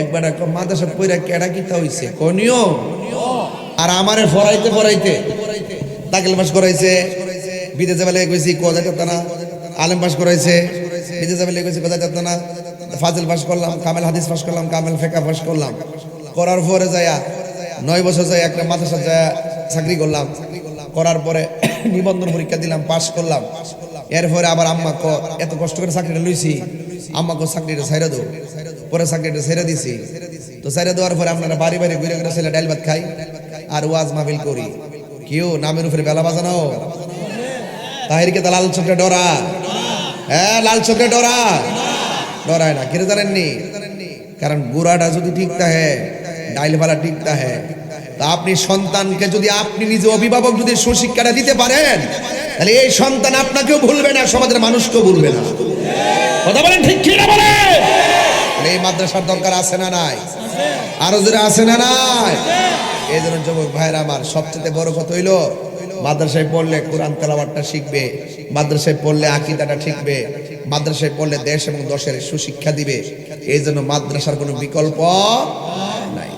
একবার এক মাদ্রাসা পইরা কেডা কিতা হইছে? কনিও আর আমারে ফরাইতে ফরাইতে দাখিল পাস করাইছে। বিদেশে বেলে কইছি কোজা যেত না। আলেম পাস করাইছে। বিদেশে বেলে কইছি কোজা যেত না। ফাজিল পাস করলাম, কামেল হাদিস পাস করলাম, কামেল ফেকা পাস করলাম। করার পরে যায়া নয় বছর যায় একটা মাদ্রাসা যায় চাকরি করলাম। করার পরে নিবন্ধন পরীক্ষা দিলাম, পাস করলাম। এরপরে আবার আম্মা এত কষ্ট করে চাকরিটা লইছি। আম্মা কো চাকরিটা ছাইরা দো পরে চাকরিটা ছেড়ে দিছি। তো ছেড়ে দেওয়ার পরে আপনারা বাড়ি বাড়ি ঘুরে ঘুরে ছেলে ডাইল ভাত খাই আর ওয়াজ মাহফিল করি। কেউ নামের উপরে বেলা বাজানো? তাহিরকে তা লাল চোখে ডরা। হ্যাঁ লাল চোখে ডরা। ডরায় না কেন জানেননি কারণ গুড়াটা যদি ঠিক থাকে, ডাইল ফালা ঠিক থাকে, তা আপনি সন্তানকে যদি আপনি নিজে অভিভাবক যদি সুশিক্ষাটা দিতে পারেন, তাহলে এই সন্তান আপনাকেও ভুলবে না, সমাজের মানুষকেও ভুলবে না। কথা বলেন ঠিক কি না বলে এই মাদ্রাসার দরকার আছে না নাই? আরও জোরে আছে না নাই? এই জন্য যুবক ভাইয়ের আমার সবচেয়ে বড় কথা হইল, মাদ্রাসায় পড়লে কোরআন তেলাওয়াতটা শিখবে, মাদ্রাসায় পড়লে আকিদাটা শিখবে, মাদ্রাসায় পড়লে দেশ এবং দশের সুশিক্ষা দিবে, এই জন্য মাদ্রাসার কোনো বিকল্প নাই।